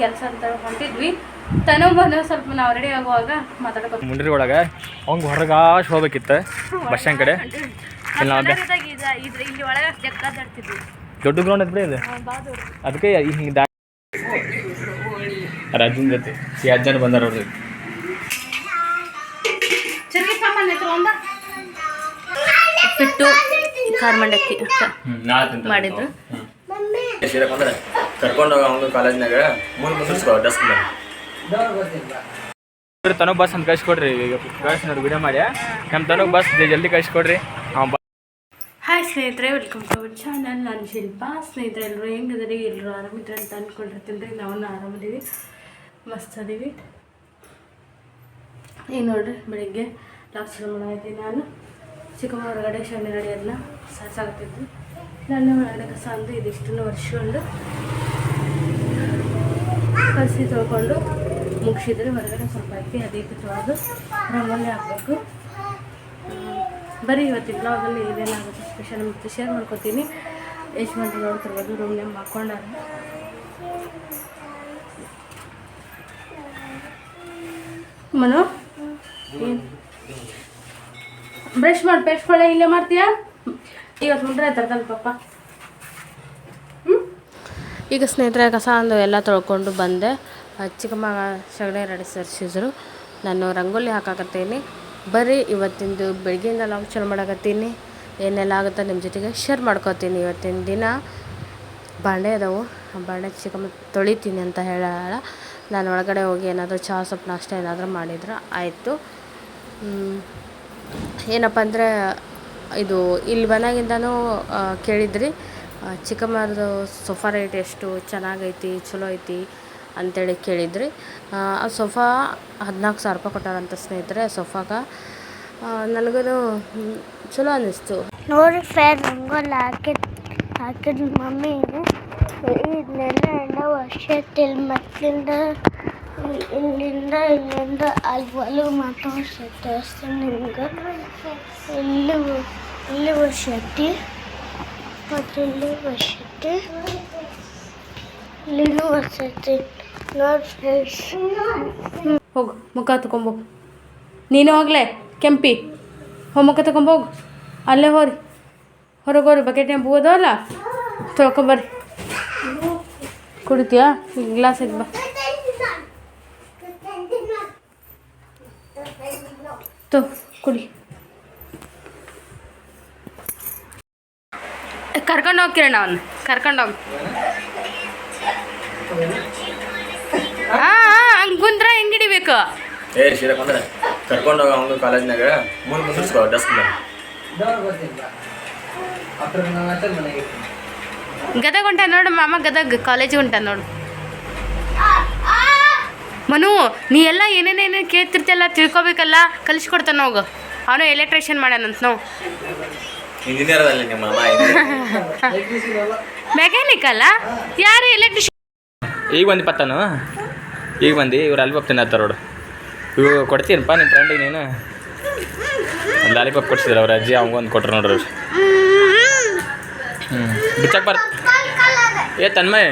ಕೆಲಸ ಅಂತ ಹೊಂಟಿದ್ವಿ. ತನೋ ಬಂದು ಸ್ವಲ್ಪ ನಾವು ರೆಡಿ ಆಗುವಾಗ ಮಾತಾಡ್ಕೊ ಮುಂಡ್ರಿ ಒಳಗೆ ಅವ್ಗೆ ಹೊರಗಾಶ್ ಹೋಗ್ಬೇಕಿತ್ತು ಬಸ್ ಸ್ಟ್ಯಾಂಡ್ ಕಡೆ. ಇಲ್ಲ ಇಲ್ಲಿ ಒಳಗೆ ಜಗ್ಗಾಡ್ತಿದ್ವಿ ದೊಡ್ಡ ಗ್ರೌಂಡ್ ಐತೆ ಬಿಡಿ ಇದು. ಅದಕ್ಕೆ ಹಿಂಗೆ ದಾ ರಾಜನ್ ಜೊತೆ. ಈ ಅಜ್ಜನ ಬಂದಾರ ಐತ್ರ ಒಂದ ಉಪ್ಪಿಟ್ಟು ಖಾರ ಮಂಡಕ್ಕಿ ಮಾಡಿದ್ರು. ಬಂದ್ರೆ ಕರ್ಕೊಂಡು ಹೋಗ ಮೂರು ಕಾಲೇಜ್ನಾಗ ಮುಂದೆ ಮುಂದಿಸ್ಕೋ ಡಸ್ಕ್ ತನೂ ಬಸ್ ಅಂತ ಕಳ್ಸಿಕೊಡ್ರಿ ಈಗ ಕಳ್ಸಿ ನೋಡಿ ವಿಡಿಯೋ ಮಾಡಿ. ನಮ್ಮ ತನೂ ಬಸ್ ಜಲ್ದಿ ಕಳ್ಸಿಕೊಡ್ರಿ. ಅವ್ನು ಹಾಯ್ ಸ್ನೇಹಿತರೆ ವೆಲ್ಕಮ್ ಟು ಅವರ್ ಚಾನಲ್ ನಾನು ಶಿಲ್ಪಾ. ಸ್ನೇಹಿತರೆ ಎಲ್ಲರೂ ಹೆಂಗದ್ರಿ ಎಲ್ಲರೂ ಆರಾಮಿದ್ರೆ ಅಂತ ಅಂದ್ಕೊಂಡಿರ್ತೀನಿ ರೀ. ನಾವು ಆರಾಮದೀವಿ ಮಸ್ತ್ ಅದೀವಿ. ಈಗ ನೋಡ್ರಿ ಬೆಳಿಗ್ಗೆ ಲಾಸ್ಟ್ ಶುರು ಮಾಡಿದ್ದೆ ನಾನು ಚಿಕ್ಕಮ್ಮ ಹೊರಗಡೆ ಶನಿ ರೆಡಿಯನ್ನ ಸಾಕಾಗ್ತಿದ್ವಿ ನಾನು ಹೊರಗಡೆ ಕಸ ಅಂದು ಇದಿಷ್ಟನ್ನು ಒರೆಸ್ಕೊಂಡು ಕಸಿ ತೊಳ್ಕೊಂಡು ಮುಗಿಸಿದ್ರೆ ಹೊರಗಡೆ ಸ್ವಲ್ಪ ಐತಿ ಅದಕ್ಕೆ ತೊಳೆದು ರಂಗೋಲಿ ಹಾಕಬೇಕು. ಬರೀ ಇವತ್ತಿನ ಬ್ಲಾಗಲ್ಲಿ ಇದೇನಾಗುತ್ತೆ ಸ್ಪೆಷಲ್ ಮತ್ತು ಶೇರ್ ಮಾಡ್ಕೊತೀನಿ. ಎಷ್ಟು ಗಂಟೆ ನೋಡ್ತಿರ್ಬೋದು ನೇಮ್ ಮಾಡ್ಕೊಂಡಾರ ಮನು? ಬ್ರಷ್ ಮಾಡಿ ಪೇಸ್ಕೊಳ್ಳೆ ಇಲ್ಲೇ ಮಾಡ್ತೀಯಾ? ಇವತ್ತು ಮುಂದೆ ತರ್ತಾನೆ ಪಾಪ. ಈಗ ಸ್ನೇಹಿತರೆ, ಕಸ ಅಂದು ಎಲ್ಲ ತೊಳ್ಕೊಂಡು ಬಂದೆ. ಚಿಕ್ಕಮ್ಮ ಸಗಣಿ ರೆಡಿ ಸರಿಸಿದ್ರು. ನಾನು ರಂಗೋಲಿ ಹಾಕಾಕತ್ತೀನಿ. ಬರೀ ಇವತ್ತಿಂದು ಬೆಳಗ್ಗೆಯಿಂದ ಲಾಗ್ ಚಲೋ ಮಾಡಕತ್ತೀನಿ. ಏನೆಲ್ಲ ಆಗುತ್ತೆ ನಿಮ್ಮ ಜೊತೆಗೆ ಶೇರ್ ಮಾಡ್ಕೊತೀನಿ ಇವತ್ತಿನ ದಿನ. ಬಾಂಡೆ ಅದಾವು. ಆ ಬಾಂಡೆ ಚಿಕ್ಕಮ್ಮ ತೊಳಿತೀನಿ ಅಂತ ಹೇಳ ನಾನು ಒಳಗಡೆ ಹೋಗಿ ಏನಾದರೂ ಚಹಾ ಸೊಪ್ಪು ನಾಷ್ಟ ಏನಾದರೂ ಮಾಡಿದ್ರೆ ಆಯಿತು. ಏನಪ್ಪ ಅಂದರೆ, ಇದು ಇಲ್ಲಿ ಬಂದಾಗಿಂದನೂ ಕೇಳಿದ್ರಿ. ಚಿಕ್ಕಮ್ಮರದು ಸೋಫಾ ರೇಟ್ ಎಷ್ಟು? ಚೆನ್ನಾಗೈತಿ, ಚಲೋ ಐತಿ ಅಂತೇಳಿ ಕೇಳಿದ್ರಿ. ಆ ಸೋಫಾ ಹದಿನಾಲ್ಕು ಸಾವಿರ ರೂಪಾಯಿ ಕೊಟ್ಟಾರಂತ ಸ್ನೇಹಿತರೆ ಸೋಫಾಗ ನನಗೂ ಚಲೋ ಅನ್ನಿಸ್ತು ನೋಡಿ ಫೇರ್ ರಂಗೋಲಿ ಹಾಕಿದ್, ಹಾಕಿದ ಮಮ್ಮಿ ಇದನ್ನೆಲ್ಲ ವರ್ಷ ತಿಲ್ ಮತ್ತಲಿಂದ ಇಲ್ಲಿಂದ ಇಲ್ಲಿಂದ ಅಲ್ಲಿ ವರ್ಷ ತೋರಿಸ್ತೀನಿ ನಿಮ್ಗೆ. ಇಲ್ಲಿ ಇಲ್ಲಿ ವರ್ಷತಿ ವರ್ಷತಿ ಇಲ್ಲಿನೂ ವರ್ಷತಿ ನೋಡಿ ಹೋಗು, ಮುಖ ತಗೊಂಬೋಗು ನೀನು ಹೋಗ್ಲೆ, ಕೆಂಪಿ. ಹೋ, ಮುಖ ತಗೊಂಬೋಗು ಅಲ್ಲೇ ಹೋರಿ. ಹೊರಗೆ ಹೋರಿ, ಬಕೆಟ್ ನೆಂಪು ಹೋದವಲ್ಲ ತೊಳ್ಕೊಂಬರ್ರಿ ಕುಡಿತೀಯಾ? ಗ್ಲಾಸ್ ಗ್ಲಾಸ್ ಬಾ. ತೋ, ಕುಡಿ. ಕರ್ಕೊಂಡು ಹೋಗ್ಕಿರಣ್ಣ ಅವನು. ಕರ್ಕೊಂಡು ಹೋಗಿ. ಹಾಂ ಹಂಗೆ ಕುಂದ್ರ ಹೆಂಗೆ ಹಿಡಿಬೇಕು? ಏ ಕರ್ಕೊಂಡು ಹೋಗ ಅವ್ನು ಕಾಲೇಜ್ನಾಗ. ಮುಂದೆ ಮುಂದಿಸ್ಕೋ ಡಸ್ಕ್ ಗದಗ ಹೊಂಟ ನೋಡು ಮಾಮ ಗದಗ. ಕಾಲೇಜ್ ಹೊಂಟ ನೋಡು. ಮನು ನೀ ಎಲ್ಲ ಏನೇನೇನು ಕೇಳ್ತಿರ್ತಿಯಲ್ಲ ತಿಳ್ಕೊಬೇಕಲ್ಲ ಕಲಿಸ್ಕೊಡ್ತಾನೆ ಹೋಗು. ಅವನು ಎಲೆಕ್ಟ್ರಿಷಿಯನ್ ಮಾಡ್ಯಾನಂತ ನಾವು. ಇಂಜಿನಿಯರ್ ಅದಲ್ಲ ನಿಮ್ಮ ಮಾಮ ಮೆಕ್ಯಾನಿಕ್ ಅಲ್ಲ? ಯಾರು ಎಲೆಕ್ಟ್ರಿಷಿಯನ್ ಈಗ ಬಂದು ಪತ್ತಾನು? ಈಗ ಬಂದು ಇವ್ರು ಅಲ್ಲಿ ಹೋಗ್ತೀನಿ ಹತ್ತಾರ ನೋಡು ಇವು ಕೊಡ್ತೀನಪ್ಪ ನಿಮ್ಮ ಫ್ರೆಂಡಿಗೆ ನೀನು? ಒಂದು ಲಾಲಿಪಾಪ್ ಕೊಡ್ಸಿದ್ರು ಅವ್ರ ಅಜ್ಜಿ ಅವ್ಗೊಂದು ಕೊಟ್ರು ನೋಡ್ರಿ ಅವ್ರು. ಹ್ಞೂ ಬಿಚ್ಚಕ್ಕೆ ಬರ್ ಏ ತನ್ಮಯ್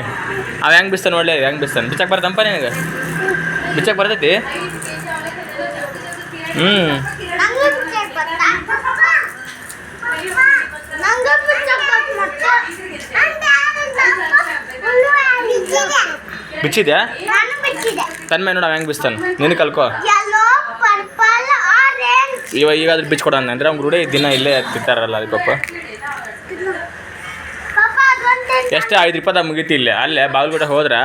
ಅವ ಹೆಂಗೆ ಬಿಸ್ತಾನೆ ಒಳ್ಳೆ ಹೆಂಗೆ ಬಿಸ್ತಾನೆ? ಬಿಚ್ಚಕ್ಕೆ ಬರ್ತಂಪ ನಿನಗೆ. ಬಿಚ್ಚಕ್ಕೆ ಬರ್ತೈತಿ? ಹ್ಞೂ ಬಿಚ್ಚಿದ್ಯಾ? ನಾನು ನೋಡ ಹೆಂಗ್ ಬಿಸ್ತಾನೆ. ನೀನು ಕಲ್ಕೋ. ಇವಾಗ ಈಗಾದ್ರೂ ಬಿಚ್ಕೊಡೋಣ ಅಂದರೆ ಅವ್ನು ರೂಢಿ ದಿನ ಇಲ್ಲೇ ತಿಂತಾರಲ್ಲ ಲಾಲಿಪಾಪ ಪಾಪ. ಎಷ್ಟು ಐದು ರೂಪಾಯಿ ಮುಗಿತಿ ಇಲ್ಲೇ. ಅಲ್ಲೇ ಬಾಗಲಕೋಟೆ ಹೋದ್ರೆ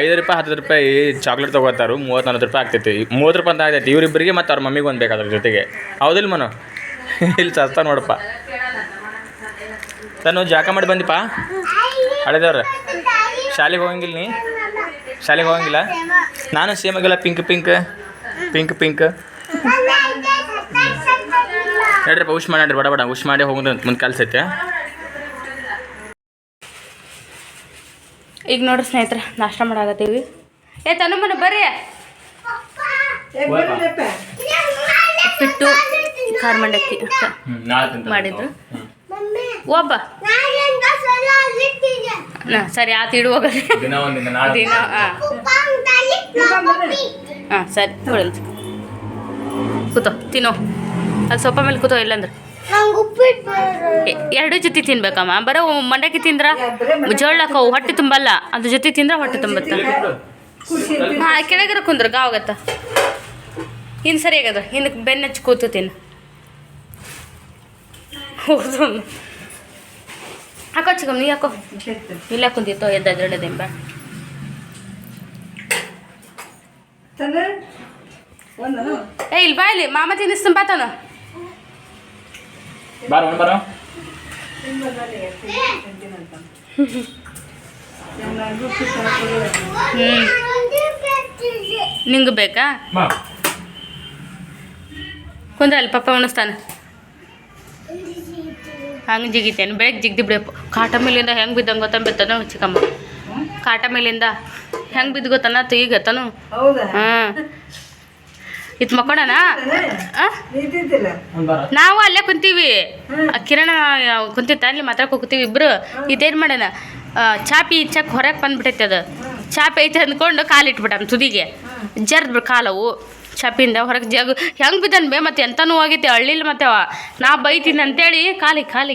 ಐದು ರೂಪಾಯಿ ಹತ್ತು ರೂಪಾಯಿ ಚಾಕ್ಲೇಟ್ ತೊಗೋತಾರು ಮೂವತ್ತು ನಲ್ವತ್ತು ರೂಪಾಯಿ ಆಗ್ತೈತಿ ಮೂವತ್ತು ರೂಪಾಯಿ ಅಂತ ಆಗ್ತೈತಿ. ಇವರಿಬ್ಬರಿಗೆ ಮತ್ತು ಅವ್ರ ಮಮ್ಮಿಗೆ ಒಂದು ಬೇಕಾದ್ರ ಜೊತೆಗೆ. ಹೌದಿಲ್ಲ ಮನು? ಇಲ್ಲಿ ಸಸ್ತ ನೋಡಪ್ಪ. ತಾನು ಜಾಕ ಮಾಡಿ ಬಂದಿಪ್ಪ. ಹಳೆದವ್ರ. ಶಾಲೆಗೆ ಹೋಗಂಗಿಲ್ಲ ನೀ? ಶಾಲೆಗೆ ಹೋಗಂಗಿಲ್ಲ? ನಾನು ಸೇಮ್ ಆಗಿಲ್ಲ ಪಿಂಕ್ ಪಿಂಕ್ ಪಿಂಕ್ ಪಿಂಕ್ ಹೇಳ್ರಪ್ಪ ಉಶ್ ಮಾಡಿ ಬಡ ಬಡ ಉಶ್ ಮಾಡಿ ಹೋಗೋದು ಮುಂದೆ ಕಲ್ಸೈತೆ. ಈಗ ನೋಡ್ರಿ ಸ್ನೇಹಿತರೆ ನಾಷ್ಟ ಮಾಡಾಕತ್ತೀವಿ. ಏ ತನು ಮನೆ ಬರ್ರಿ ಉಪ್ಪಿಟ್ಟು ಖಾರ ಮಂಡಕ್ಕಿ ಅಂತ ಮಾಡಿದ್ರು. ಒಬ್ಬ. ನಾ ಸರಿ ಆತ ಇಡು ಹೋಗಲಿ ದಿನ ಹಾಂ ಸರಿ ಕೂತೋ ತಿನ್ನೋ. ಅದು ಸೊಪ್ಪ ಮೇಲೆ ಕೂತೋ ಇಲ್ಲಂದ್ರೆ. ಎರಡು ಜೊತೆ ತಿನ್ಬೇಕಮ್ಮ. ಬರೋ ಮಂಡಕ್ಕಿ ತಿಂದ್ರ ಜೋಳಕ್ಕವು ಹೊಟ್ಟೆ ತುಂಬಲ್ಲ. ಅದ್ರ ಜೊತೆ ತಿಂದ್ರೆ ಹೊಟ್ಟೆ ತುಂಬತ್ತ? ಹಾಂ ಕೆಳಗಿರ ಕುಂದ್ರ ಗಾವಾಗತ್ತ. ಇನ್ನು ಸರಿ ಆಗದ ಹಿಂದಕ್ಕೆ ಬೆನ್ನಚ್ಚಿ ಕೂತು ತಿನ್ನು. ಹೌದು. ಹಾಕೋ ಚಿಕ್ಕಮ್ಮ ನೀ ಹಾಕೋ. ಇಲ್ಲ ಕುಂತಿತ್ತು ಎದ್ದ ಎದ್ದೇಳದೇಂಬ ಏ ಇಲ್ಲಿ ಬಾ ಇಲ್ಲಿ ಮಾಮ ತಿನ್ನಿಸ್ತಾನ ಬಾತಾನ ಬಾರ ಬಾರ. ಹ್ಞೂ ನಂಗೆ ಬೇಕಾ? ಕುಂದ್ರ ಅಲ್ಲಿ ಪಪ್ಪ ಉಣಿಸ್ತಾನ. ಹಂಗೆ ಜಿಗಿತೇನು. ಬೆಳಗ್ಗೆ ಜಿಗ್ದಿ ಬಿಡಪ್ಪ ಕಾಟ ಮೇಲಿಂದ ಹೆಂಗೆ ಬಿದ್ದಂಗೆ ಗೊತ್ತ ಬಿತ್ತನು ಚಿಕ್ಕಮ್ಮ. ಕಾಟ ಮೇಲಿಂದ ಹೆಂಗೆ ಬಿದ್ದು ಗೊತ್ತಾನ ಈಗ ತನು ಹೌದಾ? ಹಾಂ. ಇತ್ತು ಮಕ್ಕೋಣ ನಾವು ಅಲ್ಲೇ ಕುಂತೀವಿ. ಆ ಕಿರಣ ಕುಂತಿತ್ತ? ಅಲ್ಲಿ ಮಾತ್ರ ಕೂತೀವಿ ಇಬ್ರು. ಇದೇನು ಮಾಡೋಣ? ಚಾಪಿ ಚಕ್ ಹೊರಗೆ ಬಂದ್ಬಿಟ್ಟೈತೆ ಅದು. ಚಾಪಿ ಐತೆ ಅಂದ್ಕೊಂಡು ಕಾಲು ಇಟ್ಬಿಟ್ಟ ತುದಿಗೆ ಜರ್ದ್ ಬಿಡು ಕಾಲವು. ಚಾಪಿಯಿಂದ ಹೊರಗೆ ಜಗ್ ಹೆಂಗೆ ಬಿದ್ದಾನೆ ಬೇ ಮತ್ತೆ ಎಂತನೂ ಹೋಗೈತೆ ಹಳ್ಳಿಲಿ ಮತ್ತೆ ನಾ ಬೈತೀನಿ ಅಂತೇಳಿ ಕಾಲಿಗೆ ಕಾಲಿ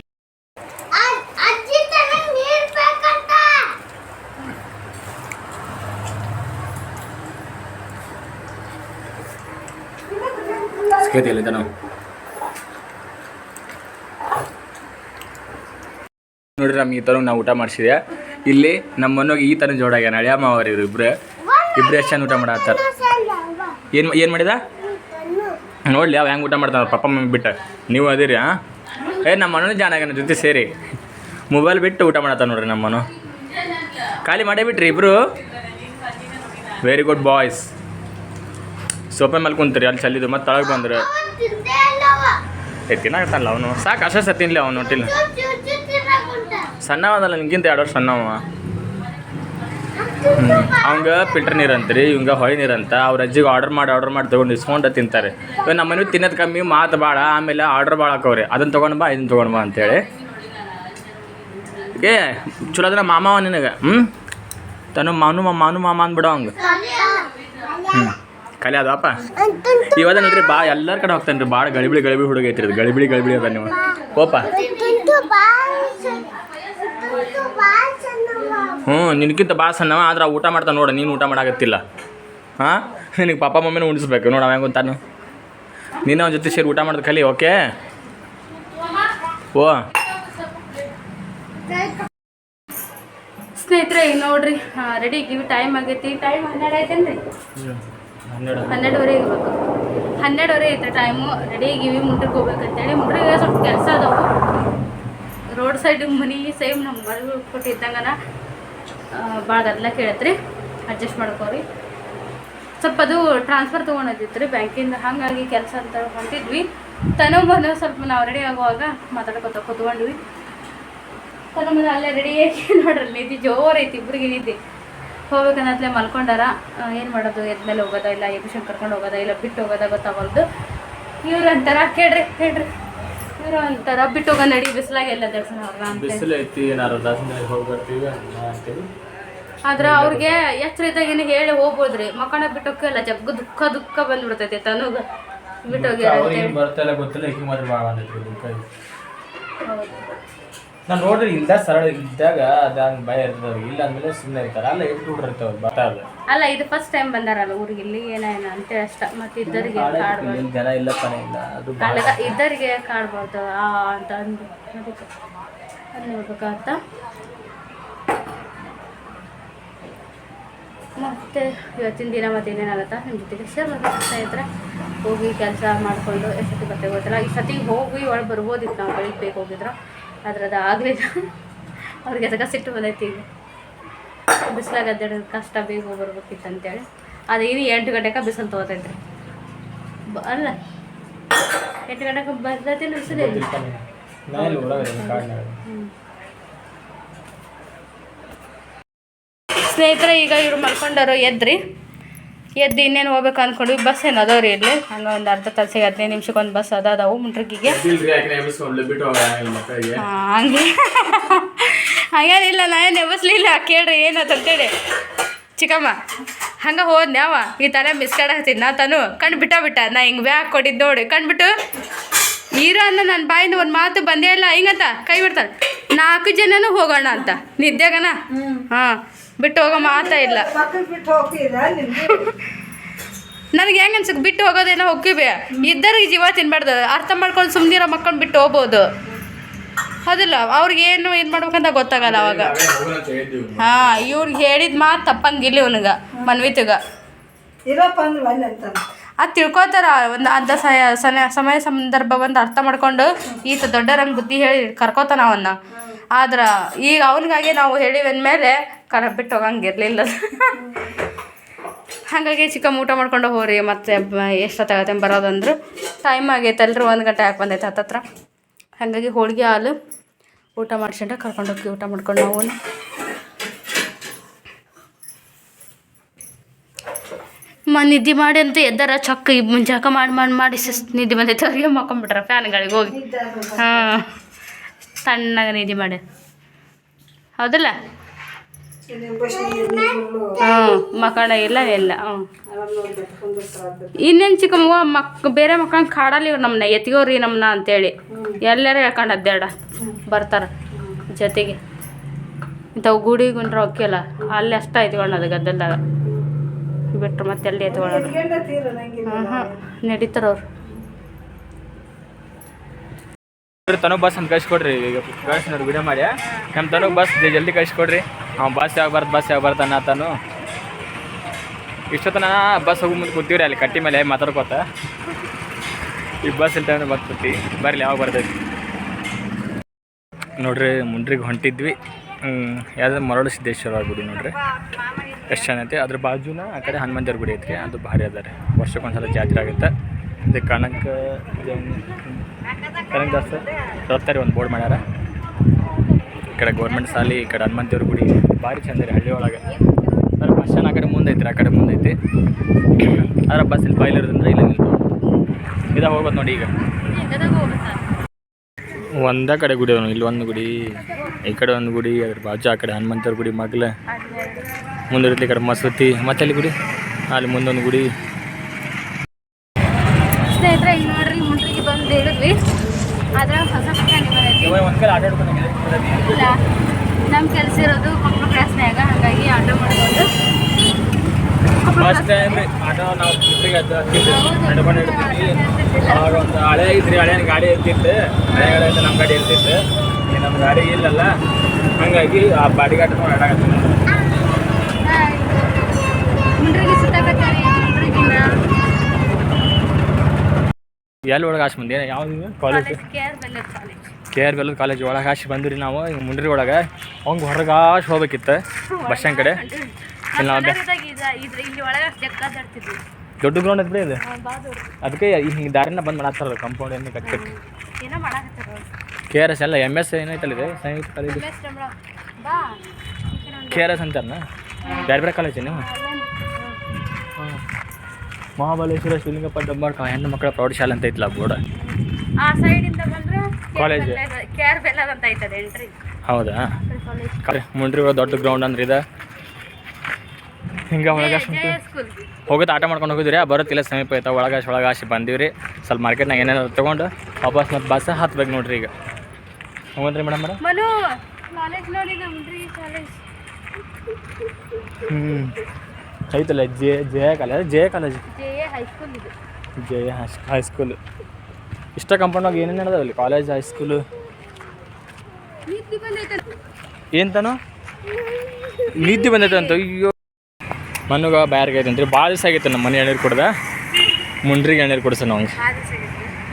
ನಾವು ನೋಡ್ರಿ ನಮ್ಗೆ ಈ ಥರ ನಾವು ಊಟ ಮಾಡಿಸಿದೆ ಇಲ್ಲಿ ನಮ್ಮ ಮನೆಗೆ ಈ ಥರ ಜೋಡಾಗ್ಯಾನ. ಹಳೆಯ ಅವರ ಇವ್ರು ಇಬ್ರು. ಇಬ್ರು ಎಷ್ಟು ಚಂದ ಊಟ ಮಾಡತ್ತಾರ? ಏನು ಏನು ಮಾಡಿದ? ನೋಡ್ಲಿ ಅವ ಹೆಂಗೆ ಊಟ ಮಾಡ್ತಾನ? ಪಪ್ಪ ಮಮ್ಮಿ ಬಿಟ್ಟ. ನೀವು ಅದಿರಿ ಹಾಂ ಏ ನಮ್ಮ ಮನೂ ಜಾನಾಗ್ಯಾನ ಜೊತೆ ಸೇರಿ. ಮೊಬೈಲ್ ಬಿಟ್ಟು ಊಟ ಮಾಡತ್ತ ನೋಡ್ರಿ ನಮ್ಮನು ಖಾಲಿ ಮಾಡೇ ಬಿಟ್ರಿ ಇಬ್ರು. ವೆರಿ ಗುಡ್ ಬಾಯ್ಸ್ ಸೋಫೆ ಮೇಲೆ ಕುಂತ್ರಿ, ಅಲ್ಲಿ ಚಲ್ಲಿದ್ದು ಮತ್ತೆ ತಳಗೆ ಬಂದ್ರೆ. ತಿನ್ನಾಗತ್ತಲ್ಲ ಅವನು. ಸಾಕು ಅಷ್ಟೇ ಸತ್ತಿನಲ್ಲಿ ತಿನ್ಲಿ ಅವನು, ಒಟ್ಟಿಲ್ಲ. ನಿಂಗಿಂತ ಸಣ್ಣವದಲ್ಲ ನಿನ್ಗಿಂತ ಎರಡು ವರ್ಷ ಸಣ್ಣವ. ಅವಂಗ ಫಿಲ್ಟರ್ ನೀರು ಅಂತ್ರಿ ಇವಂಗ ಹೊಳಿ ನೀರು ಅಂತ. ಅವ್ರ ಅಜ್ಜಿಗೆ ಆರ್ಡರ್ ಮಾಡಿ ಆರ್ಡರ್ ಮಾಡಿ ತೊಗೊಂಡು ಇಸ್ಕೊಂಡು ತಿಂತಾರೆ. ಇವಾಗ ನಮ್ಮ ಮನೇಲಿ ತಿನ್ನೋದು ಕಮ್ಮಿ, ಮಾತು ಭಾಳ ಆಮೇಲೆ ಆರ್ಡರ್ ಭಾಳ ಹಾಕವ್ರಿ. ಅದನ್ನು ತೊಗೊಂಡು ಬಾ ಇದನ್ನು ತೊಗೊಂಡು ಬಾ ಅಂತೇಳಿ. ಏ, ಚಲೋ ಅದ್ರ ಮಾಮವ ನಿನಗೆ? ಹ್ಞೂ ತನು ಮಾನು ಮಾನು ಮಾಮ ಅಂದ್ಬಿಡ ಅವಂಗೆ. ಹ್ಞೂ ಕಲಿ ಅದಪ್ಪ ಇವಾಗ ನೋಡ್ರಿ, ಬಾ, ಎಲ್ಲರ ಕಡೆ ಹೋಗ್ತಾನೆ ರೀ. ಭಾಳ ಗಳಿಬಿಳಿ ಗಳಿಬಿಳಿ ಹುಡುಗ ಐತ್ರಿ ಗಳಿಬಿಳಿ ಗಳಿಬಿಳಿ ಅದ ನೀವು ಓಪ ಹ್ಞೂ ನಿನಗಿಂತ ಭಾಳ ಸಣ್ಣವ ಆದ್ರೆ ಊಟ ಮಾಡ್ತಾನೆ ನೋಡ, ನೀನು ಊಟ ಮಾಡಾಕತ್ತಿಲ್ಲ. ಹಾಂ? ನಿನಗೆ ಪಾಪ ಮಮ್ಮಿನೂ ಉಣಿಸ್ಬೇಕು ನೋಡು, ಅವ ಹೆಂಗೆ ನೀನು ಅವನ ಜೊತೆ ಸೇರಿ ಊಟ ಮಾಡೋದು ಕಲಿ, ಓಕೆ? ಓ. ಸ್ನೇಹಿತರೆ ಈಗ ನೋಡ್ರಿ ರೆಡಿ ಇವ್ ಟೈಮ್ ಆಗೈತಿ. ಟೈಮ್ ಹನ್ನೆರಡು ಆಯ್ತೇನ್ರಿ? ಹನ್ನೆರಡುವರೆ ಇರ್ಬೇಕು. ಹನ್ನೆರಡುವರೆ ಐತೆ ಟೈಮು ರೆಡಿ ಗಿವಿ ಮುಂಡ್ರಿಗೆ ಹೋಗ್ಬೇಕಂತೇಳಿ. ಮುಂಡ್ರಿಗೆ ಸ್ವಲ್ಪ ಕೆಲಸ ಅದಾವು. ರೋಡ್ ಸೈಡ್ ಮನಿ ಸೇಮ್ ನಮ್ಮ ಮರಗಳು ಕೊಟ್ಟಿದ್ದಂಗನ. ಭಾಳ ಗದ್ದಲ ಕೇಳತ್ರಿ. ಅಡ್ಜಸ್ಟ್ ಮಾಡ್ಕೋರಿ. ಸ್ವಲ್ಪ ಅದು ಟ್ರಾನ್ಸ್ಫರ್ ತೊಗೊಂಡಿತ್ತು ರೀ ಬ್ಯಾಂಕಿಂದ ಹಾಗಾಗಿ ಕೆಲಸ ಅಂತ ಹೊಂಟಿದ್ವಿ. ತನೋ ಬಂದು ಸ್ವಲ್ಪ ನಾವು ರೆಡಿ ಆಗುವಾಗ ಮಾತಾಡ್ಕೊತ ಕೂತ್ಕೊಂಡ್ವಿ. ತನೋ ಮನೆ ಅಲ್ಲೇ ರೆಡಿ ಆಗಿ ನೋಡ್ರಿ, ನಿದ್ದೆ ಜೋರ್ ಐತಿ ಇಬ್ಬರಿಗೆ ನಿದ್ದೆ. ಹೋಗ್ಬೇಕನ್ನತ್ಲೆ ಮಲ್ಕೊಂಡಾರ. ಏನು ಮಾಡೋದು, ಎದ್ಮೇಲೆ ಹೋಗೋದ ಇಲ್ಲ ಎಬಿಷನ್ ಕರ್ಕೊಂಡು ಹೋಗೋದ ಇಲ್ಲ, ಬಿಟ್ಟು ಹೋಗೋದ ಗೊತ್ತಾಗಲ್ದು. ಇವ್ರು ಅಂತಾರ ಕೇಳ್ರಿ ಕೇಳ್ರಿ. ಇವ್ರು ಅಂತಾರ ಬಿಟ್ಟು ಹೋಗೋ ನಡಿ ಬಿಸಿಲಾಗೆಲ್ಲ ದರ್ಶನ ಹೋಗ ಬಿಸಿಲು ಏನಾರು ದರ್ಶನ ಹೋಗಿ ಬರ್ತೀವಿ ಆದ್ರೆ ಅವ್ರಿಗೆ ಎಚ್ಚರ ಏನು ಹೇಳಿ ಹೋಗ್ಬೋದ್ರಿ. ಮಕ್ಕಳ ಬಿಟ್ಟೋಕೆ ಅಲ್ಲ ಜಗ್ಗು ದುಃಖ ದುಃಖ ಬಂದ್ಬಿಡ್ತೈತಿ ತನಗ ಅಂತೇಳಿ ಬರ್ತಾಯಿಲ್ಲ ಗೊತ್ತಿಲ್ಲ ಈಗ ಮಾತ್ರ ಭಾಳ ಬಂದೈತಿ ನಾನು ನೋಡ್ರಿ ಇಲ್ದ ಸರಳ ಇದ್ದಾಗ ಅದ ಹಂಗೆ ಭಯ ಇರ್ತದ. ಅವ್ರಿಗೆ ಇಲ್ಲ ಅಂದ್ಮೇಲೆ ಸುಮ್ಮನೆ ಇರ್ತಾರೆ. ಅಲ್ಲ ಎಷ್ಟು ಹುಡ್ರು ಇರ್ತಾವೆ ಬರ್ತಾರೆ ಅಲ್ಲ ಇದು ಫಸ್ಟ್ ಟೈಮ್ ಬಂದಾರಲ್ಲ ಊರಿಗೆ ಇಲ್ಲಿ ಏನೇನ ಅಂತ ಅಷ್ಟ. ಮತ್ತೆ ಇದ್ದರಿಗೆ ಇಲ್ಲಿ ಜನ ಇಲ್ಲ ತಾನೇ ಇಲ್ಲ. ಅದು ಇದ್ದರಿಗೆ ಕಾಡ್ಬಾರ್ದು ಆ ಅಂತ ಅಂದು ಅದಕ್ಕೆ ಅಲ್ಲಿ ನೋಡ್ಬೇಕಂತ ಮತ್ತೆ ಇವತ್ತಿನ ದಿನ ಮತ್ತೆ ಏನೇನಾಗುತ್ತಾ ನಿಮ್ಮ ಜೊತೆಗೆ ಶೇರ್ ಇದ್ರೆ ಹೋಗಿ ಕೆಲಸ ಮಾಡಿಕೊಂಡು ಎಷ್ಟೊತ್ತಿಗೆ ಬರ್ತೇವೆ ಗೊತ್ತಿಲ್ಲ? ಈ ಸತಿ ಹೋಗಿ ಒಳಗೆ ಬರ್ಬೋದಿತ್ತು ನಾವು ಬೆಳಿಗ್ಗೆ ಬೇಕು ಹೋಗಿದ್ರು. ಆದ್ರೆ ಅದು ಆಗಲಿಲ್ಲ. ಅವ್ರಿಗೆ ಅದಕ್ಕೆ ಸಿಟ್ಟು ಬಂದೈತಿ ಈಗ. ಬಿಸಿಲಾಗ ಕಷ್ಟ ಬೇಗ ಬರ್ಬೇಕಿತ್ತು ಅಂತೇಳಿ. ಅದು ಇನ್ನು ಎಂಟು ಗಂಟೆಗೆ ಬಿಸಿಲು ತೊಗೋತೈತ್ರಿ ಬ- ಅಲ್ಲ. ಎಂಟು ಗಂಟೆಗೆ ಬರ್ತೈತಿ ಬಿಸಿಲು ಮೇಲೆ ಊರಾಗ ಕಾಡಿನಾಗ ಸ್ನೇಹಿತರೆ ಈಗ ಇವರು ಮಲ್ಕೊಂಡವರು ಎದ್ರಿ? ಎದ್ದು ಇನ್ನೇನು ಹೋಗ್ಬೇಕು ಅಂದ್ಕೊಂಡ್ವಿ ಬಸ್ ಏನು ಅದಾವ್ರಿ ಇಲ್ಲಿ? ಹಂಗೆ ಒಂದು ಅರ್ಧ ತಾಸಿಗೆ ಹದಿನೈದು ನಿಮಿಷಕ್ಕೆ ಒಂದು ಬಸ್ ಅದ ಅದಾವು ಮುಂಡ್ರಿಗಿಗೆ ಬಿಟ್ಟು ಮಕ್ಕಳಿಗೆ? ಆ, ಹಂಗೆ. ಹಂಗೇನಿಲ್ಲ ನಾ ಏನು ಎಬ್ಬಿಸ್ಲಿಲ್ಲ ಕೇಳ್ರಿ ಅಂತೇಳಿ. ಚಿಕ್ಕಮ್ಮ ಹಂಗೆ ಹೋದ್ನ್ಯಾವ ಅವ ಈ ಥರ ಮಿಸ್ ಹತ್ತಿದ್ ನಾ ತಾನು? ಕಣ್ಣು ಬಿಟ್ಟ ಬಿಟ್ಟ ನಾ ಹಿಂಗೆ ಬ್ಯಾಗ್ ಕೊಟ್ಟಿದ್ದು ನೋಡಿ. ಕಣ್ಬಿಟ್ಟು ಹೀರೋ ಅನ್ನ ನನ್ನ ಬಾಯಿಂದ ಒಂದು ಮಾತು ಬಂದೇ ಇಲ್ಲ. ಹಿಂಗಂತ ಕೈ ಬಿಡ್ತಾನೆ ನಾಲ್ಕು ಜನನೂ ಹೋಗೋಣ ಅಂತ. ನಿದ್ದೆಗನ? ಹಾಂ. ಬಿಟ್ಟು ಹೋಗೋ ಮಾತ ಇಲ್ಲ. ನನಗೆ ಹೆಂಗೆ ಅನ್ಸಕ್ ಬಿಟ್ಟು ಹೋಗೋದೇನೋ ಹೋಗಿವೆ ಇದ್ದರಿಗೆ ಜೀವ ತಿನ್ಬಾರ್ದು. ಅರ್ಥ ಮಾಡ್ಕೊಂಡು ಸುಮ್ಮನಿರೋ ಮಕ್ಕಳು ಬಿಟ್ಟು ಹೋಗ್ಬೋದು. ಹೌದಿಲ್ಲ? ಅವ್ರಿಗೆ ಏನು ಇದು ಮಾಡ್ಬೇಕಂತ ಗೊತ್ತಾಗಲ್ಲ ಅವಾಗ. ಹಾಂ ಇವ್ರಿಗೆ ಹೇಳಿದ ಮಾತು ತಪ್ಪಂಗಿಲ್ಲ ಇವನಿಗೆ ಮನ್ವಿತಗ. ಅದು ತಿಳ್ಕೊತಾರ. ಒಂದು ಅಂಥ ಸಯ ಸನ ಸಮಯ ಸಂದರ್ಭ ಒಂದು ಅರ್ಥ ಮಾಡ್ಕೊಂಡು ಈತ ದೊಡ್ಡರಂಗೆ ಬುದ್ಧಿ ಹೇಳಿ ಕರ್ಕೋತಾನ ಅವನ್ನ. ಆದ್ರೆ ಈಗ ಅವನಿಗಾಗಿ ನಾವು ಹೇಳಿವ ಮೇಲೆ ಕರ ಬಿಟ್ಟು ಹೋಗಂಗಿರ್ಲಿಲ್ಲ ಹಾಗಾಗಿ ಚಿಕ್ಕಮ್ಮ ಊಟ ಮಾಡ್ಕೊಂಡು ಹೋಗ್ರಿ, ಮತ್ತೆ ಎಷ್ಟೊತ್ತಾಗತ್ತೆ ಬರೋದಂದ್ರು ಟೈಮ್ ಆಗೈತೆ ಎಲ್ಲರೂ ಒಂದು ಗಂಟೆ ಹಾಕಿ ಬಂದೈತೆ ಹತ್ತತ್ರ ಹಾಗಾಗಿ ಹೋಳಿಗೆ, ಹಾಲು, ಊಟ ಮಾಡ್ಸ್ಕೊಂಡು ಕರ್ಕೊಂಡು ಹೋಗಿ ಊಟ ಮಾಡ್ಕೊಂಡು ನಾವು ಮ, ನಿದ್ದೆ ಮಾಡಿ ಅಂತ ಎದ್ದಾರ ಚಕ್ಕ ಮುಂಜಾಕ ಮಾಡಿ ಮಾಡಿ ಮಾಡಿ ನಿದ್ದೆ ಬಂದೈತೆ ಅವ್ರಿಗೆ ಮಕ್ಕೊಂಬಿಟ್ರ ಫ್ಯಾನ್ಗಳಿಗೆ ಹೋಗಿ. ಹಾಂ, ತಣ್ಣಗೆ ನಿದ್ದೆ ಮಾಡಿ. ಹೌದಲ್ಲ? ಹಾಂ ಮಕ್ಕಳ ಇಲ್ಲ ಎಲ್ಲ ಹ್ಞೂ ಇನ್ನೇನು ಚಿಕ್ಕಮ್ಮವ ಮಕ್, ಬೇರೆ ಮಕ್ಕಳನ್ನ ಕಾಡಲ್ಲ ನಮ್ಮನ್ನ ಎತ್ಕೋರಿ ನಮ್ಮನ್ನ ಅಂತೇಳಿ. ಎಲ್ಲರೂ ಹೇಳ್ಕೊಂಡು ಅದ್ದೇಡ ಬರ್ತಾರೆ ಜೊತೆಗೆ. ಇಂಥವು ಗುಡಿ ಗುಂಡ್ರ ಹೊಕ್ಕಿಲ್ಲ ಅಲ್ಲಿ ಅಷ್ಟ ಎತ್ಕೊಳ್ಳೋದು ಗದ್ದಲ್ದಾಗ. ಬಿಟ್ರು ಮತ್ತೆ ಎಲ್ಲಿ ಎತ್ಕೊಳ್ಳೋದು ಹ್ಞೂ ಹ್ಞೂ ನಡೀತಾರ ತನಗ್ ಬಸ್ ಅಂತ ಕಳ್ಸಿಕೊಡ್ರಿ ಈಗ ಕಳ್ಸಿನವ್ರು ವಿಡಿಯೋ ಮಾಡಿ. ನಮ್ಮ ತನಗ್ ಬಸ್ ಜಲ್ದಿ ಕಳ್ಸಿಕೊಡ್ರಿ ಅವ್ನು ಬಸ್ ಯಾವಾಗ ಬರ್ದು ಬಸ್ ಯಾವಾಗ ಬರ್ತಾನ ತಾನು. ಇಷ್ಟೊತ್ತನ ಬಸ್ ಹೋಗಿ ಮುಂದೆ ಕೂತೀವ್ರಿ ಅಲ್ಲಿ ಕಟ್ಟಿ ಮೇಲೆ ಮಾತಾಡ್ಕೋತ. ಈ ಬಸ್ ಇಲ್ಲ ಬರ್ತೈತಿ ಬರಲಿ, ಯಾವಾಗ ಬರ್ತೈತಿ ನೋಡ್ರಿ, ಮುಂಡ್ರಿಗೆ ಹೊಂಟಿದ್ವಿ. ಯಾವ್ದು ಮರಳು ಸಿದ್ದೇಶ್ವರ ಗುಡಿ ನೋಡ್ರಿ. ಎಷ್ಟು ಚೆನ್ನಾಗೈತಿ. ಅದ್ರ ಬಾಜುನ ಆ ಕಡೆ ಹನುಮಂತ ದೇವ್ರ ಗುಡಿ ಐತ್ರಿ. ಅದು ಭಾರಿ ಅದ ರೀ. ವರ್ಷಕ್ಕೊಂದ್ಸಲ ಜಾತ್ರೆ ಆಗುತ್ತೆ. ಇದು ಕನಕ ಕನಕ ದಾಸ ರೊತ್ತಾರೆ ಒಂದು ಬೋರ್ಡ್ ಮಾಡ್ಯಾರ. ಈ ಕಡೆ ಗೌರ್ಮೆಂಟ್ ಸಾಲಿ ಈ ಕಡೆ ಹನುಮಂತೇವ್ರ ಗುಡಿ, ಭಾರಿ ಚಂದ ರೀ ಹಳ್ಳಿ ಒಳಗೆ. ಅದ್ರ ಬಸ್ ಸ್ಟ್ಯಾಂಡ್ ಆ ಕಡೆ ಮುಂದೆ ಐತ್ರಿ ಆ ಕಡೆ ಮುಂದೆ ಐತಿ ಅದ್ರ ಬಸ್ ಇಲ್ಲಿ ಬೈಲಿರೋದ್ರಿಂದ ಇಲ್ಲ ನಿಲ್ತು ಇದಾಗ ಹೋಗ್ಬೋದು ನೋಡಿ ಈಗ. ಒಂದೇ ಕಡೆ ಗುಡಿ ಅವನು ಇಲ್ಲಿ ಒಂದು ಗುಡಿ, ಈ ಕಡೆ ಒಂದು ಗುಡಿ, ಅದ್ರ ಬಾಜು ಆ ಕಡೆ ಹನುಮಂತೇವ್ರ ಗುಡಿ ಮಗ್ಲ. ಮುಂದೆ ಈ ಕಡೆ ಮಸೂತಿ ಮತ್ತೆ ಅಲ್ಲಿ ಗುಡಿ? ಅಲ್ಲಿ ಮುಂದೊಂದು ಗುಡಿ. ಸ್ನೇಹಿತರೆ ಈಗ ನೋಡ್ರಿ ಮುಂಡ್ರಿಗೆ ಬಂದು ಹೇಳಿದ್ವಿ. ಆದ್ರೆ ಹೊಸ ಇಲ್ಲ. ನಮ್ಮ ಕೆಲಸ ಇರೋದು ಕೊಪ್ಪಳ ಕ್ಲಾಸ್ನ್ಯಾಗ ಹಾಗಾಗಿ ಆಟೋ ಮಾಡ್ಕೊಂಡು ಒಂದು ಹಳೆ ಐತ್ರಿ ಹಳೆ ಗಾಡಿ ಇರ್ತಿತ್ತು. ಹಳೆ ಗಾಡಿ ನಮ್ಮ ಗಾಡಿ ಇರ್ತಿತ್ತು. ನಮ್ಮ ಗಾಡಿ ಇಲ್ಲಲ್ಲ. ಹಂಗಾಗಿ ಆ ಬಾಡಿಗೆ ಆಟೋ ಆಡಾಕತ್ತೀವಿ ಎಲ್ಲಿ ಒಳಗೆ ಆಶ್ ಬಂದಿ ಯಾವ್ದು college K R Bellada college ಒಳಗೆ ಆಶ್ ಬಂದ್ರಿ ನಾವು. ಈಗ ಮುಂಡ್ರಿ ಒಳಗೆ. ಅವಂಗ ಹೊರಗೆ ಹಾಸಿ ಹೋಗ್ಬೇಕಿತ್ತು ಬಸ್ ಸ್ಟ್ಯಾಂಡ್ ಕಡೆ. ಇಲ್ಲಿ ನಾವು ದೊಡ್ಡ ಗ್ರೌಂಡ್ ಐತೆ ಇದು? ಬಾದು ಅದಕ್ಕೆ ಹಿಂಗೆ ದಾರಿನ ಬಂದು ಮಾಡತ್ತಾರ ಕಂಪೌಂಡ್ ಏನು ಕಟ್ ಕಟ್ಟಿ ಕೆ ಆರ್ ಎಸ್ ಎಲ್ಲ ಎಂ ಎಸ್ ಏನೈತಲ್ಲ ಇದೆ? Samyukta college K R S ಅಂತಾರನ? ಬೇರೆ ಬೇರೆ ಕಾಲೇಜ್ ನೀವು ಹಾಂ. ಮಹಾಬಲೇಶ್ವರ ಶಿವಲಿಂಗಪ್ಪ ಡಬ್ಬಾಡ್ಕ ಹೆಣ್ಣು ಮಕ್ಕಳ ಪ್ರೌಢಶಾಲೆ ಅಂತ ಐತಲ್ಲ ಬೋರ್ಡ್? ಆ ಸೈಡಿಂದ ಬಂದ್ರೆ ಕಾಲೇಜ್. ಕೆ ಆರ್ ಬೆಲ್ಲರ್ ಅಂತ ಐತದೆ ಎಂಟ್ರಿ ಹೌದಾ? ಮುಂಡ್ರಿ ಒಳಗೆ ದೊಡ್ಡ ಗ್ರೌಂಡ್ ಅಂದ್ರೆ ಇದೆ? ಹಿಂಗೆ ಒಳಗೆ ಹೋಗುತ್ತೆ ಆಟ ಮಾಡ್ಕೊಂಡು ಹೋಗಿದ್ರಿ ಬರುತ್ತಿಲ್ಲ ಸಮೀಪ ಐತೆ ಒಳಗೆ ಒಳಗೆ ಬಂದೀವಿ ರೀ ಸ್ವಲ್ಪ ಮಾರ್ಕೆಟ್ನಾಗ ಏನೇನಾದ್ರು ತೊಗೊಂಡು ವಾಪಸ್ ಮತ್ತು ಬಸ್ ಹತ್ಬೇಕು ನೋಡ್ರಿ ಈಗ. ಹೋಗಂದ್ರಿ ಮೇಡಮ್ ಮೇಡಮ್ ಹ್ಞೂ ಐತಲ್ಲ J J college J college? J A high school ಇದು. ಜೆ ಹೈಸ್ಕೂಲ್ ಇಷ್ಟ ಕಂಪೌಂಡಾಗ ಏನೇನು ನಡೆದಾವ ಇಲ್ಲಿ ಕಾಲೇಜ್ ಹೈಸ್ಕೂಲು ಏನ್ತಾನು ನೀತಿ ಬಂದೈತೆ ಅಂತ. ಅಯ್ಯೋ. ಮನುಗ ಬ್ಯಾರ್ಗೆ ಐತೆ ರೀ ಭಾಳ ದಿವಸ ಆಗೈತೆ ನಮ್ಮ ಮನೆ ಎಣ್ಣೀರು ಕುಡ್ದ. ಮುಂಡ್ರಿಗೆ ಎಣ್ಣೀರು ಕೊಡ್ಸ ನಾವು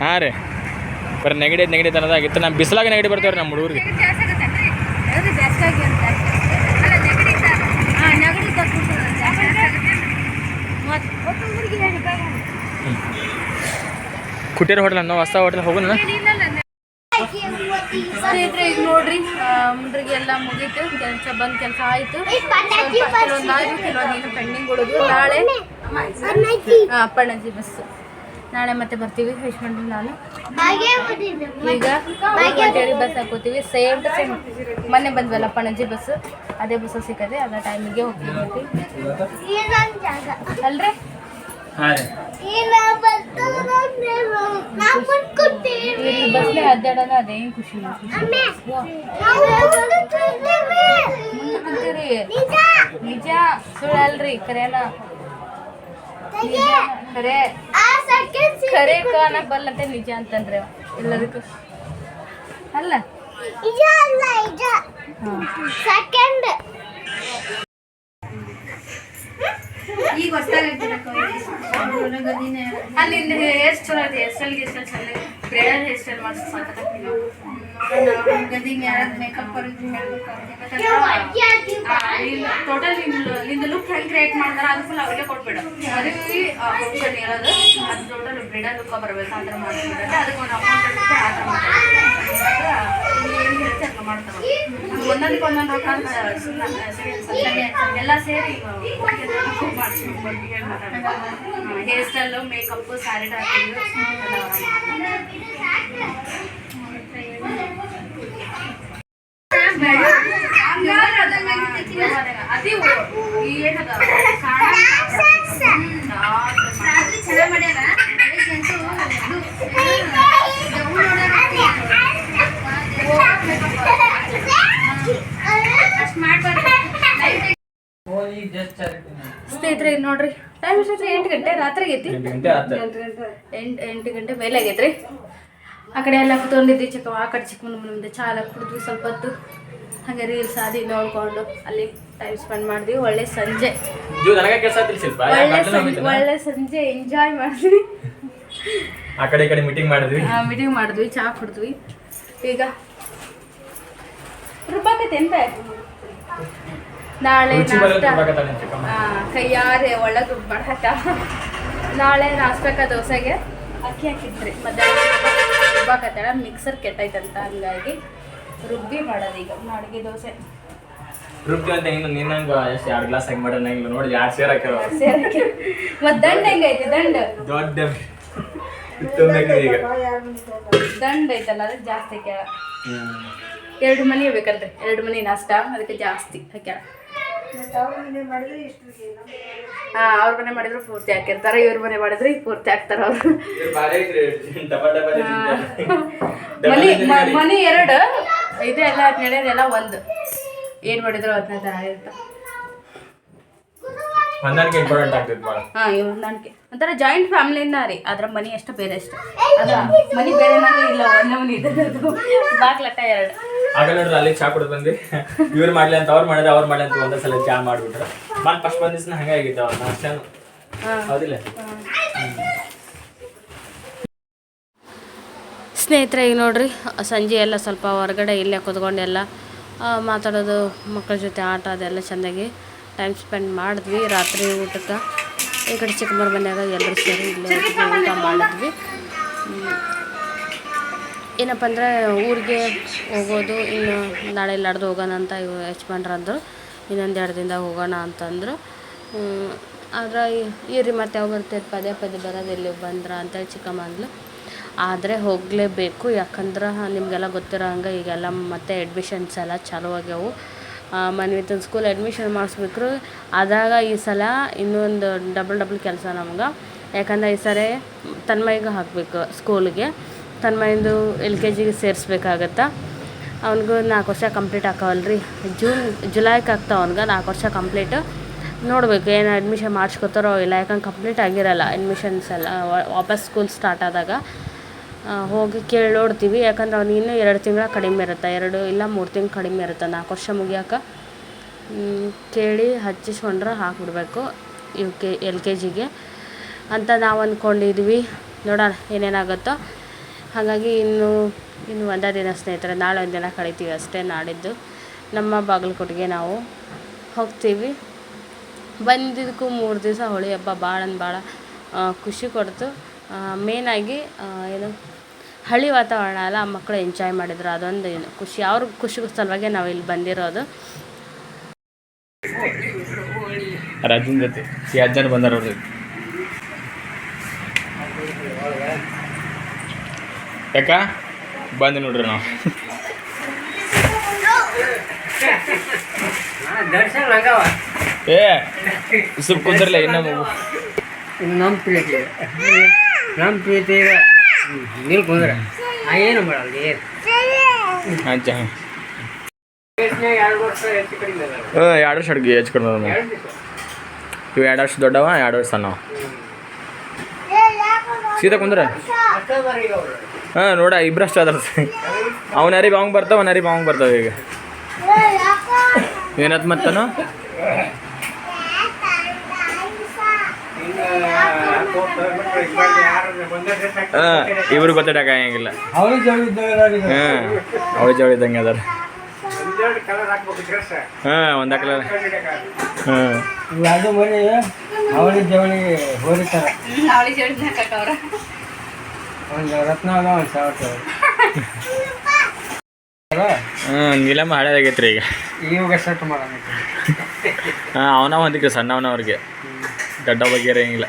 ಹಾಂ ರೀ. ಬರೀ ನೆಗಡಿ ನೆಗಡಿ ತನದಾಗಿತ್ತು ನಮ್ಮ ಬಿಸಿಲಾಗ ನೆಗಡಿ ಬರ್ತಾವ್ರಿ ನಮ್ಮ ಹುಡುಗರಿಗೆ ಜಾಸ್ತಿ ಅಂತ ಅಲ್ಲ ನೆಗಡಿ ಹಾಂ ನೆಗಡಿ ಕುಟೀರ್ ಹೋಟೆಲ್ ಅನ್ನೋ ಹೊಸ ಹೋಟೆಲ್ ಹೋಗೋಣ ಸ್ನೇಹಿತರೆ ಈಗ ನೋಡ್ರಿ ಮುಂದ್ರಿಗೆ ಎಲ್ಲ ಮುಗೀತು. ಕೆಲಸ ಬಂದ್ ಕೆಲಸ ಆಯ್ತು. ಕೆಲವೊಂದು ಕೆಲವೊಂದು ಪೆಂಡಿಂಗ್ ಉಳಿದು. ನಾಳೆ ಅಪ್ಪಣ್ಣಜಿ ಬಸ್ಸು. ನಾಳೆ ಮತ್ತೆ ಬರ್ತೀವಿ ಯಶವಂತ ನಾನು. ಈಗ ಮಂಟೇರಿ ಬಸ್ ಹಾಕೋತೀವಿ. ಸೇಮ್ ಟು ಸೇಮ್ ಮೊನ್ನೆ ಬಂದ್ವಲ್ಲ ಪಣಜಿ ಬಸ್ ಅದೇ ಬಸ್ ಸಿಕ್ಕದೆ ಅದ ಟೈಮಿಗೆ ಹೋಗ್ತೀವಿ ಅಲ್ರಿ? ಬಸ್ನೇ ರೀ. ಅದೇನ್ ಖುಷಿ ಅಂತೀರಿ ನಿಜ. ಸುಳ್ಳಲ್ರಿ ಸುಳ್ಳು ಕರೆ ಕರೆನ ನಿಜ ಸೆಕೆಂಡ್ ಖರೆ ಬಲ್ಲ ಬಲ್ಲಂತೆ ನಿಜ ಅಂತಂದ್ರೆ. ಅವ. ಎಲ್ಲದಕ್ಕೂ. ಅಲ್ಲ? ನಿಜ ಅಲ್ಲ ನಿಜ. ಸೆಕೆಂಡ್ ಈಗ ಅಲ್ಲಿ ಹೇರ್ ಸ್ಟೈಲ್ ಐತಿ ಹೇರ್ ಸ್ಟೈಲ್ಗೆ ಸ್ಟೈಲ್ ಚೆನ್ನಾಗಿ ಬ್ರೈಡಲ್ ಹೇರ್ ಸ್ಟೈಲ್ ಮಾಡಿಸ್ ಟೋಟಲ್ನಿಂದ ಲುಕ್ ಹೆಂಗ್ ಕ್ರಿಯೇಟ್ ಮಾಡ್ತಾರ ಅದು ಫುಲ್ ಅವ್ರಿಗೆ ಕೊಟ್ಬಿಡ ಮದುವೆ ಫಂಕ್ಷನ್ ಇರೋದು ಅದು ಟೋಟಲ್ ಬ್ರೈಡಲ್ ಲುಕ್ ಬರಬೇಕು ಅಂತ ಅದಕ್ಕೆ ಒಂದು ಅಮೌಂಟ್ ಆ ಥರ ಮಾಡ್ತಾರೆ ಒಂದೊಂದಕ್ಕೆ ಒಂದೊಂದು ರೊಕ್ಕ ಎಲ್ಲ ಸೇರಿ ಹೇರ್ ಸ್ಟೈಲು ಮೇಕಪ್ ಸ್ಯಾರಿ ಹಾಕಿದ್ದು ಎಲ್ಲ ಅದೇ ಏನದ ಚೆನ್ನಾಗಿ ಮಾಡ್ಯಾರ ಸ್ನೇಹಿತರೆ ಇದು ನೋಡ್ರಿ. ಟೈಮ್ ಎಷ್ಟೈತ್ರಿ ಎಂಟು ಗಂಟೆ ರಾತ್ರಿ ಆಗೈತಿ. ಎಂಟು ಎಂಟು ಎಂಟು ಗಂಟೆ ಮೇಲೆ ಆಗೈತ್ರಿ. ಆ ಕಡೆ ಎಲ್ಲ ಕುತ್ಕೊಂಡಿದ್ವಿ ಚಿಕ್ಕ ಆ ಕಡೆ ಚಿಕ್ಕ ಮುಂದೆ ಮುಂದೆ ಚಾ ಎಲ್ಲ ಕುಡಿದ್ವಿ ಸ್ವಲ್ಪ ಹೊತ್ತು. ಹಾಗೆ ರೀಲ್ಸ್ ಅದಿ ನೋಡ್ಕೊಂಡು ಅಲ್ಲಿ ಟೈಮ್ ಸ್ಪೆಂಡ್ ಮಾಡಿದ್ವಿ. ಒಳ್ಳೆ ಸಂಜೆ. ಒಳ್ಳೆ ಸಂಜೆ ಒಳ್ಳೆ ಸಂಜೆ ಎಂಜಾಯ್ ಮಾಡಿದ್ವಿ. ಆ ಕಡೆ ಈ ಕಡೆ ಮೀಟಿಂಗ್ ಮಾಡಿದ್ವಿ. ಮೀಟಿಂಗ್ ಮಾಡಿದ್ವಿ ಚಾ ಕುಡಿದ್ವಿ. ಈಗ ರುಬ್ಬಾಕೈತೆ ನಾಳೆ ಕೈಯಾರೆ ಒಳಗೆ ರುಬ್ಬಾಕ ನಾಳೆ ನಾಷ್ಟಕ್ಕ ದೋಸೆಗೆ ಅಕ್ಕಿ ಹಾಕಿದ್ರಿ. ಮಧ್ಯಾಹ್ನ ರುಬ್ಬಾಕತ್ತಾಳ ಮಿಕ್ಸರ್ ಕೆಟ್ಟೈತಂತ ಹಂಗಾಗಿ. ರುಬ್ಬಿ ಮಾಡೋದು ಈಗ ಅಡುಗೆ ದೋಸೆ. ರುಬ್ಬಿ ಅಂತ ಹೆಂಗ್ ನಿನ್ನಂಗ ಎಷ್ಟು ಎರಡು ಗ್ಲಾಸ್ ಹೆಂಗ್ ಮಾಡೋಣ ಹೆಂಗ್ ನೋಡಿ ಎರಡು ಸೇರ್ ಹಾಕ್ಯಾವ ಸೇರಕ್ಕೆ. ಮತ್ತೆ ದಂಡ ಹೆಂಗೈತೆ ದಂಡ? ದೊಡ್ಡ ಈಗ. ದಂಡ ಐತಲ್ಲ ಅದಕ್ಕೆ ಜಾಸ್ತಿ ಹಾಕ್ಯಾಳ ಎರಡು ಮನಿ ಬೇಕಲ್ರಿ ಎರಡು ಮನೆ ನಾಷ್ಟ ಅದಕ್ಕೆ ಜಾಸ್ತಿ ಹಾಕ್ಯಾಳ. ಹಾ ಅವ್ರ ಮನೆ ಮಾಡಿದ್ರು ಪೂರ್ತಿ ಹಾಕಿರ್ತಾರ ಇವ್ರ ಮನೆ ಮಾಡಿದ್ರೆ ಪೂರ್ತಿ ಹಾಕ್ತಾರ ಅವ್ರು. ಮನಿ ಮನಿ ಎರಡು ಇದೆ ಎಲ್ಲ ನಡೆಯೋದೆಲ್ಲ ಒಂದು. ಏನ್ ಮಾಡಿದ್ರು ಅದನ್ನ ತರ ಇರ್ತ ಹೊಂದಾಣಿಕೆ ಇಂಪಾರ್ಟೆಂಟ್ ಆಗ್ತೈತೆ ಭಾಳ. ಹಾ ಇವ್ ನನಗೆ ಒಂಥರ ಜಾಯಿಂಟ್ ಫ್ಯಾಮಿಲಿನ ರೀ ಅದ್ರ ಮನಿ ಅಷ್ಟು ಬೇರೆ ಅಷ್ಟು. ಅದ ಮನಿ ಬೇರೆ ಇಲ್ಲ ಒಂದೇ ಮನಿ ಇದೆ ಬಾಗ್ಲಟ್ಟ ಎರಡು. ಆಗ ನೋಡ್ರಿ ಅಲ್ಲಿ ಚಾ ಕುಡಿದು ಬಂದ್ವಿ. ಇವ್ರು ಮಾಡ್ಲಿ ಅಂತ ಅವ್ರು ಮಾಡಿದ್ರೆ ಅವ್ರು ಮಾಡ್ಲಿ ಅಂತ ಒಂದೇ ಸಲ ಚಾ ಮಾಡ್ಬಿಟ್ರು. ಮತ್ತೆ ಫಸ್ಟ್ ಬಂದ ದಿವಸ ಹಂಗೆ ಆಗಿತ್ತು ಅವ್ರು ನಾಷ್ಟಾನು ಹೌದಿಲ್ಲ? ಸ್ನೇಹಿತರೆ ಈಗ ನೋಡ್ರಿ ಸಂಜೆ ಎಲ್ಲ ಸ್ವಲ್ಪ ಹೊರಗಡೆ ಇಲ್ಲೇ ಕುತ್ಕೊಂಡೆಲ್ಲ ಎಲ್ಲ ಮಾತಾಡೋದು ಮಕ್ಕಳ ಜೊತೆ ಆಟ ಅದೆಲ್ಲ ಚೆನ್ನಾಗಿ ಟೈಮ್ ಸ್ಪೆಂಡ್ ಮಾಡಿದ್ವಿ ರಾತ್ರಿ ಊಟಕ್ಕೆ. ಈ ಕಡೆ ಚಿಕ್ಕಮ್ಮರ ಮನೆಯಾಗ ಎಲ್ಲರೂ ಸೇರಿ ಇಲ್ಲೇ ಊಟ ಮಾಡಿದ್ವಿ. ಏನಪ್ಪ ಅಂದರೆ ಊರಿಗೆ ಹೋಗೋದು, ಇನ್ನು ನಾಳೆ ನಾಡ್ದು ಹೋಗೋಣ ಅಂತ ಇವು ಯಜಮಾನ್ರು ಅಂದರು ಇನ್ನೊಂದು ಎರಡು ದಿನದಾಗ ಹೋಗೋಣ ಅಂತಂದರು. ಆದ್ರೆ ಇರ್ರಿ ಮತ್ತೆ ಯಾವಾಗ ಬರ್ತೈತೆ, ಪದೇ ಪದೇ ಬರೋದು ಎಲ್ಲಿ ಬಂದ್ರ ಅಂತೇಳಿ ಚಿಕ್ಕಮ್ಮ ಅಂದ್ಲು. ಆದರೆ ಹೋಗಲೇಬೇಕು, ಯಾಕಂದ್ರೆ ನಿಮಗೆಲ್ಲ ಗೊತ್ತಿರೋ ಹಂಗೆ ಈಗೆಲ್ಲ ಮತ್ತೆ ಅಡ್ಮಿಷನ್ಸ್ ಎಲ್ಲ ಚಾಲೂ ಆಗ್ಯಾವು. ಮನ್ವಿತನ ಸ್ಕೂಲ್ ಅಡ್ಮಿಷನ್ ಮಾಡಿಸ್ಬೇಕ್ರು. ಆದಾಗ ಈ ಸಲ ಇನ್ನೊಂದು ಡಬಲ್ ಡಬಲ್ ಕೆಲಸ ನಮ್ಗೆ. ಯಾಕಂದ್ರೆ ಈ ಸರಿ ತನ್ಮೈಗೆ ಹಾಕಬೇಕು ಸ್ಕೂಲಿಗೆ ತನ್ಮಯಂದು ಎಲ್ ಕೆ ಜಿಗೆ ಸೇರಿಸ್ಬೇಕಾಗತ್ತಾ? ಅವ್ನಿಗೂ ನಾಲ್ಕು ವರ್ಷ ಕಂಪ್ಲೀಟ್ ಆಕವಲ್ರಿ. ಜೂನ್ ಜುಲೈಗೆ ಆಗ್ತಾವ ಅವ್ನಿಗೆ ನಾಲ್ಕು ವರ್ಷ ಕಂಪ್ಲೀಟ್ ನೋಡಬೇಕು ಏನು ಅಡ್ಮಿಷನ್ ಮಾಡಿಸ್ಕೊತಾರೋ ಇಲ್ಲ ಯಾಕಂದ್ರೆ ಕಂಪ್ಲೀಟ್ ಆಗಿರಲ್ಲ ಅಡ್ಮಿಷನ್ಸ್ ಎಲ್ಲ, ವಾಪಸ್ ಸ್ಕೂಲ್ ಸ್ಟಾರ್ಟ್ ಆದಾಗ. ಹೋಗಿ ಕೇಳಿ ನೋಡ್ತೀವಿ ಯಾಕಂದ್ರೆ ಅವ್ನು ಇನ್ನೂ ಎರಡು ತಿಂಗಳ ಕಡಿಮೆ ಇರುತ್ತೆ, ಎರಡು ಇಲ್ಲ ಮೂರು ತಿಂಗಳು ಕಡಿಮೆ ಇರುತ್ತೆ, ನಾಲ್ಕು ವರ್ಷ ಮುಗಿಯೋಕೆ. ಕೇಳಿ ಹಚ್ಚಿಸ್ಕೊಂಡ್ರೆ ಹಾಕ್ಬಿಡ್ಬೇಕು ಯು ಕೆ, ಎಲ್ ಕೆ ಜಿಗೆ. ಅಂತ ನಾವು ಅಂದ್ಕೊಂಡಿದ್ವಿ ನೋಡೋಣ ಏನೇನಾಗುತ್ತೋ. ಹಾಗಾಗಿ ಇನ್ನು ಇನ್ನು ಒಂದೇ ದಿನ ಸ್ನೇಹಿತರೆ, ನಾಳೆ ಒಂದು ದಿನ ಕಳಿತೀವಿ ಅಷ್ಟೇ ನಾಡಿದ್ದು. ನಮ್ಮ ಬಾಗಲಕೋಟೆಗೆ ನಾವು ಹೋಗ್ತೀವಿ. ಬಂದಿದ್ದಕ್ಕೂ ಮೂರು ದಿವಸ ಹೋಳಿ ಹಬ್ಬ ಭಾಳ ಭಾಳ ಖುಷಿ ಕೊಡ್ತು. ಮೇನಾಗಿ ಏನು, ಹಳ್ಳಿ ವಾತಾವರಣ ಅಲ್ಲ ಮಕ್ಕಳು ಎಂಜಾಯ್ ಮಾಡಿದ್ರು. ಅದೊಂದು ಖುಷಿ. ಅವ್ರ ಖುಷಿ ಸಲುವಾಗಿ ನಾವು ಇಲ್ಲಿ ಬಂದಿರೋದು. ರಾಜನ್ ಜೊತೆ ಬಂದಾರ ಯಾಕ? ಬಂದು ನೋಡ್ರಿ ನಾವು. ಏ ಕುಂದ್ರಲ್ಲ ಇನ್ನ ನಮ್ಮ ಪ್ರೀತಿ ನಮ್ಮ ಪ್ರೀತಿ ನೀವು ಕುಂದ್ರ. ಏನು ಮಾಡಲ್ಲ ಏನು? ಅಂಚ ಎರಡು ವರ್ಷ ಅಡುಗೆ ಕಡಿಮೆ ಅದಾವ. ಹ್ಞೂ ಎರಡು ವರ್ಷ ಅಡ್ಗೆ ಹೆಚ್ಚು ಕಡಿಮೆ ಇವು ಎರಡು ವರ್ಷ ದೊಡ್ಡವ ಎರಡು ವರ್ಷ ಸಣ್ಣವ. ಸೀದಾ ಕುಂದ್ರ? ಹಾಂ ನೋಡ ಇಬ್ಬರಷ್ಟು ಅದ್ರ. ಅವನ ಅರಿ ಬಾವಂಗೆ ಬರ್ತಾವ ಅವನ ಅರಿ ಬಾವಂಗೆ ಬರ್ತಾವ ಈಗ. ಏನತ್ ಮತ್ತನು ಹಾಂ ಇವ್ರಿಗೆ ಗೊತ್ತಾಡಕ ಆಗಂಗಿಲ್ಲ. ಅವಳು ಹಾಂ ಅವಳಿ ಜವಳಿ ಇದ್ದಂಗೆ ಅದಾರ. ಕಲರ್ ಹಾಕ್ಬೇಕು ಡ್ರೆಸ್ ಹಾಂ ಒಂದ ಕಲರ್. ಹಾಂ. ಅವಳಿ ಜವಳಿ ಹೋಲಿತಾರ ಒಂದು ರತ್ನ ಒಂದು ಸಾವಿರ ಹಾಂ ನೀಲಮ್ಮ ಹಳೇದಾಗೈತ್ರಿ ಈಗ. ಇವಾಗ ಸೆಟ್ ಮಾಡೋಣ ಹಾಂ ಅವನ ಹೊಂದಿಕ್ರಿ ಸಣ್ಣವನ ಅವ್ರಿಗೆ ಗಡ್ಡ ಬಗ್ಗೆ ಇರಂಗಿಲ್ಲ.